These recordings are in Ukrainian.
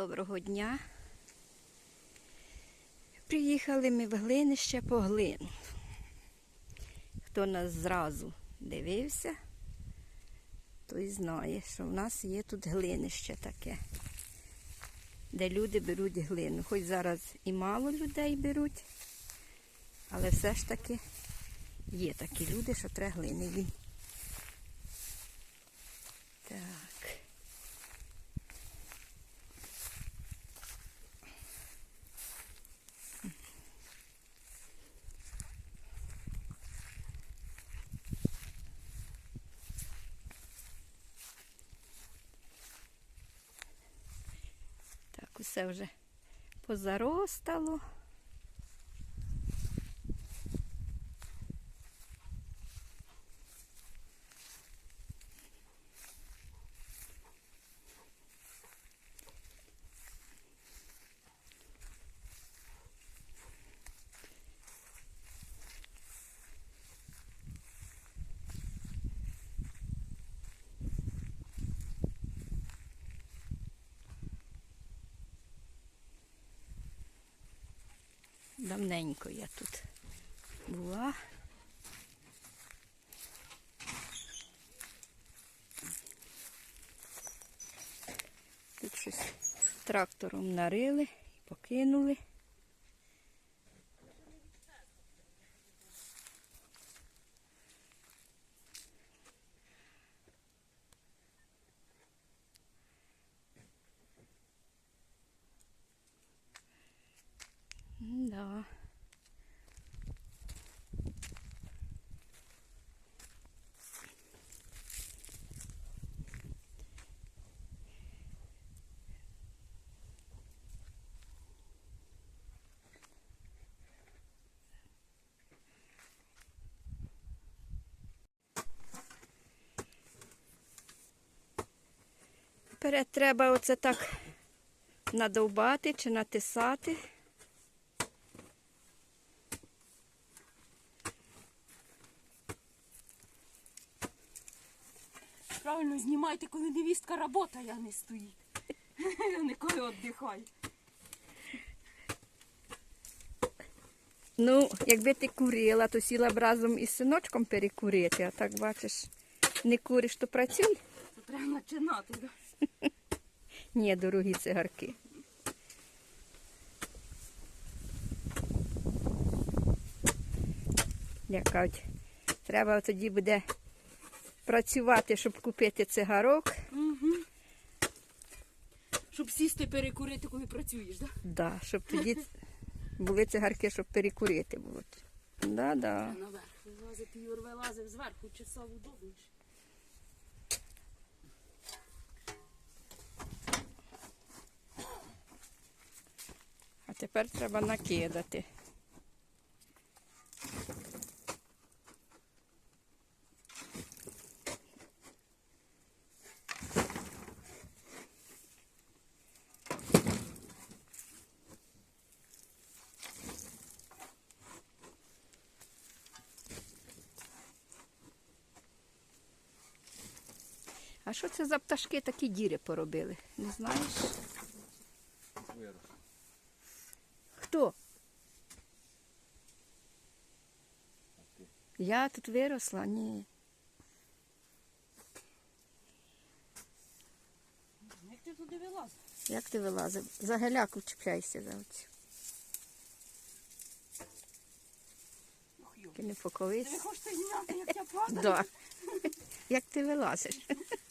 Доброго дня. Приїхали ми в глинище по глину. Хто нас зразу дивився, той знає, що в нас є тут глинище таке, де люди беруть глину. Хоч зараз і мало людей беруть, але все ж таки є такі люди, що треба глини їм. Так. Усе вже позаростало. Давненько я тут була. Тут щось трактором нарили покинули. Да. Вперед треба оце так надовбати чи натисати. Знімайте, коли невістка робота, я не стоїть. Я не коли віддихаю. Ну, якби ти курила, то сіла б разом із синочком перекурити, а так бачиш, не куриш, то працюй. То треба починати. Да? Ні, дорогі цигарки. Як кажуть, треба тоді буде працювати, щоб купити цигарок. Угу. Щоб сісти перекурити, коли працюєш, так? Да? Да, щоб тоді були цигарки, щоб перекурити було. Да, да. Наверх. Вилазити, Юр вилазив зверху, часов удобніше. А тепер треба накидати. Що це за пташки такі діри поробили? Не знаєш? Хто? Я тут виросла? Ні. Як ти туди вилазив? Як ти вилазив? За геляку чіпляйся за оцю. Ти не Ти поковись. ви хочете зняти, як я падаю? Да. Як ти вилазиш?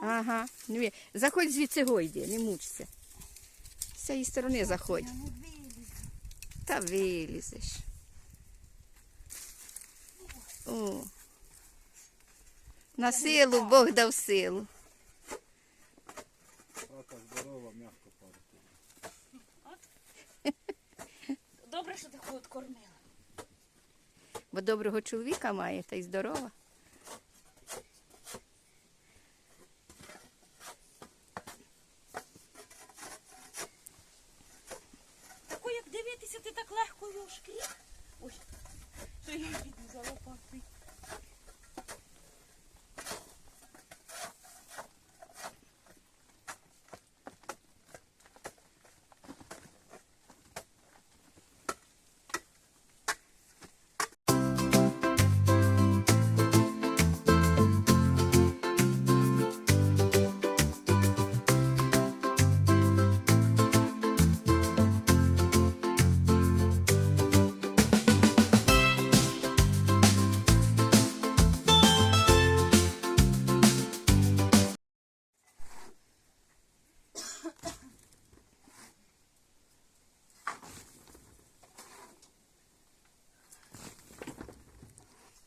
Ага. Ну, є. Заходь звідси гойди, не мучся. З цієї сторони заходь. Та вилізеш. О. На силу Бог дав силу. Хата здорова, м'яко падати. Добре, що ти ход кормила. Бо доброго чоловіка має, та й здорова.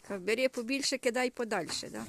Кав, Бери побільше, кидай подальше, да?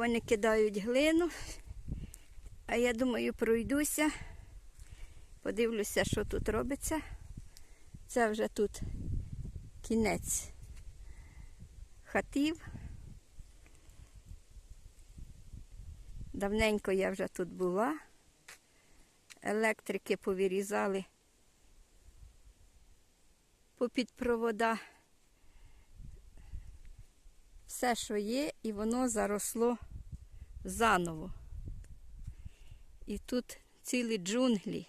Вони кидають глину. А я думаю, пройдуся, подивлюся, що тут робиться. Це вже тут кінець хатів. Давненько я вже тут була. Електрики повирізали попід провода. Все, що є, і воно заросло заново. І тут цілі джунглі.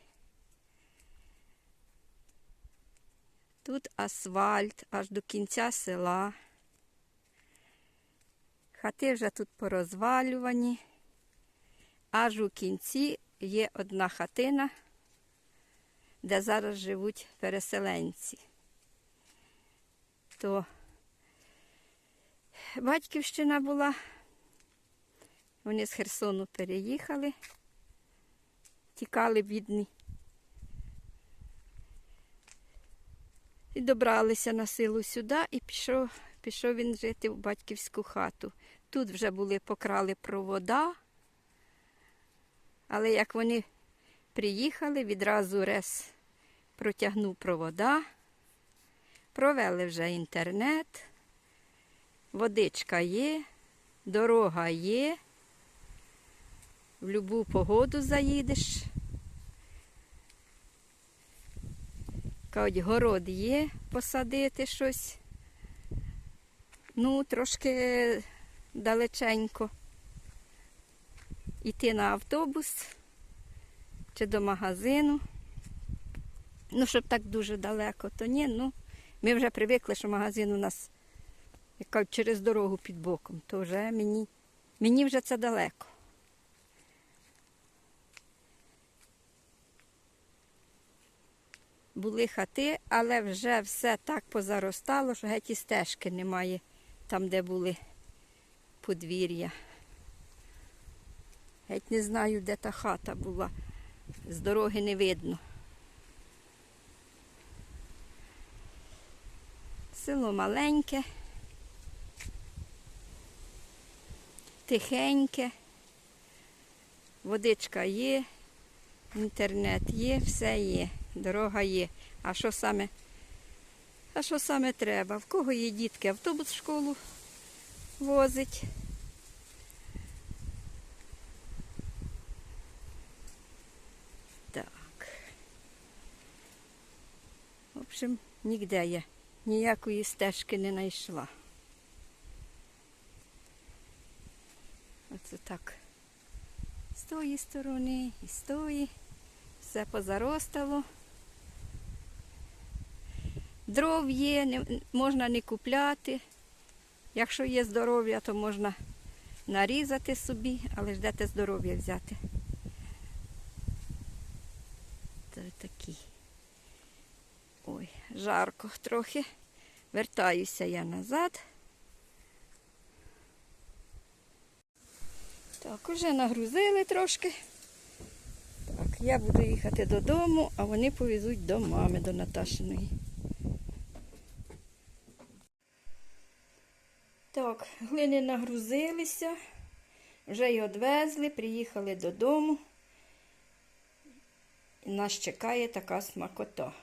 Тут асфальт аж до кінця села. Хати вже тут порозвалювані. Аж у кінці є одна хатина, де зараз живуть переселенці. То батьківщина була. Вони з Херсону переїхали, тікали бідні. І добралися на силу сюди і пішов, пішов він жити в батьківську хату. Тут вже були покрали провода, але як вони приїхали, відразу рес протягнув провода, провели вже інтернет, водичка є, дорога є, в будь-яку погоду заїдеш. Кажуть, город є, посадити щось. Ну, трошки далеченько. Іти на автобус чи до магазину. Ну, щоб так дуже далеко, то ні. Ну, ми вже привикли, що магазин у нас як кажуть, через дорогу під боком, то вже мені, мені вже це далеко. Були хати, але вже все так позаростало, що геть і стежки немає там, де були подвір'я. Геть не знаю, де та хата була. З дороги не видно. Село маленьке, тихеньке, водичка є, інтернет є, все є, дорога є. А що саме? А що саме треба? В кого є дітки? Автобус в школу возить. Так. В общем, ніде я ніякої стежки не знайшла. Оце так. З тої сторони, і з тої. Все позаростало. Дров є, не, можна не купляти. Якщо є здоров'я, то можна нарізати собі, але ж де здоров'я взяти. Це такі. Ой, жарко трохи. Вертаюся я назад. Так, уже нагрузили трошки. Так, я буду їхати додому, а вони повезуть до мами, до Наташиної. Так, глини нагрузилися, вже й одвезли, приїхали додому. І нас чекає така смакота.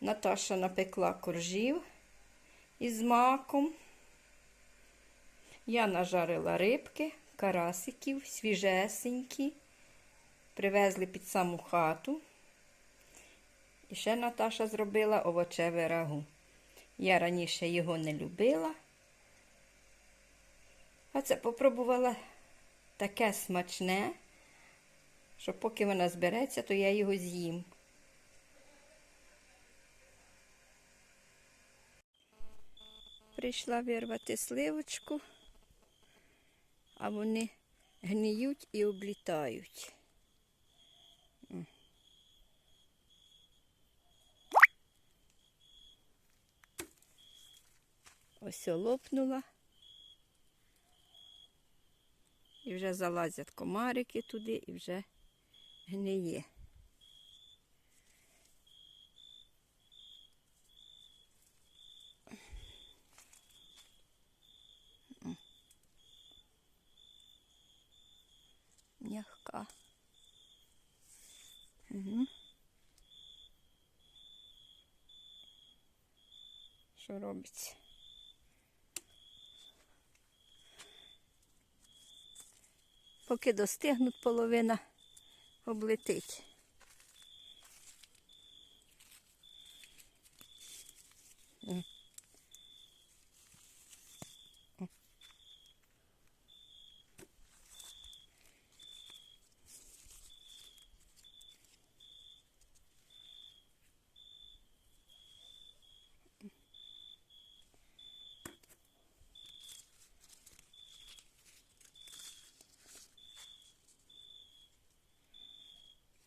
Наташа напекла коржів із маком. Я нажарила рибки, карасиків, свіжесенькі. Привезли під саму хату. І ще Наташа зробила овочеве рагу. Я раніше його не любила. А це попробувала таке смачне, що поки вона збереться, то я його з'їм. Прийшла вирвати сливочку, а вони гниють і облітають. Ось лопнула. І вже залазять комарики туди і вже гниє. М'ягка. Угу. Що робиться? Поки достигнуть, половина облетить.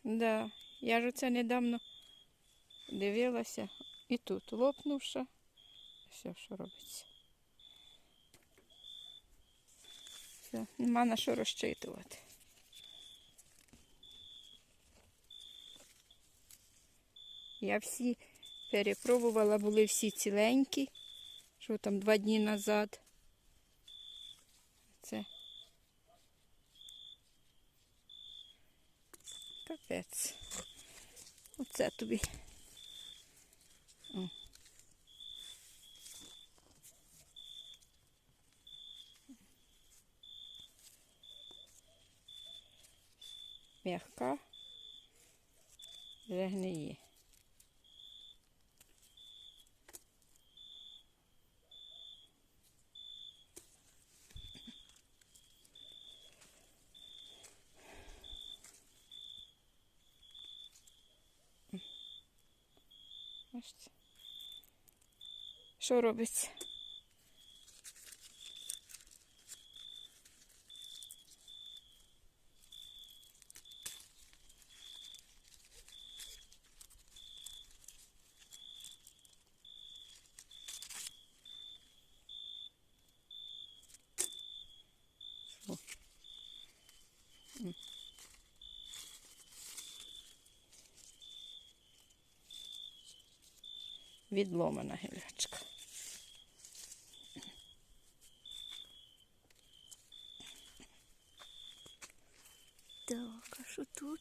Да, я ж оце недавно дивилася і тут лопнувша. Все, що робиться. Все, нема на що розчитувати. Я всі перепробувала, були всі ціленькі, що там два дні назад. Це Капець. Оце тобі. О. М'яка. Вже гниє. Що робиться? Відломана гілячка. Так, а що тут?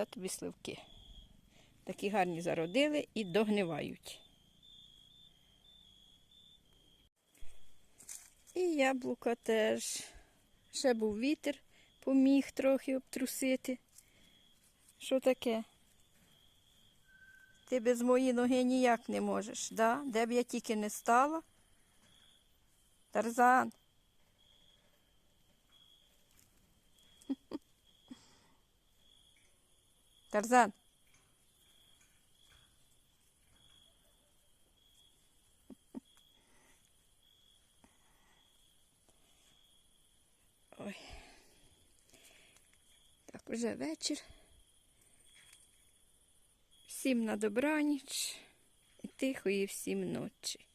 Оце тобі сливки. Такі гарні зародили і догнивають. І яблука теж. Ще був вітер, поміг трохи обтрусити. Що таке? Ти без моєї ноги ніяк не можеш, да? де б я тільки не стала. Тарзан. Тарзан. Ой. Так, уже вечір. Всім на добраніч і тихої всім ночі.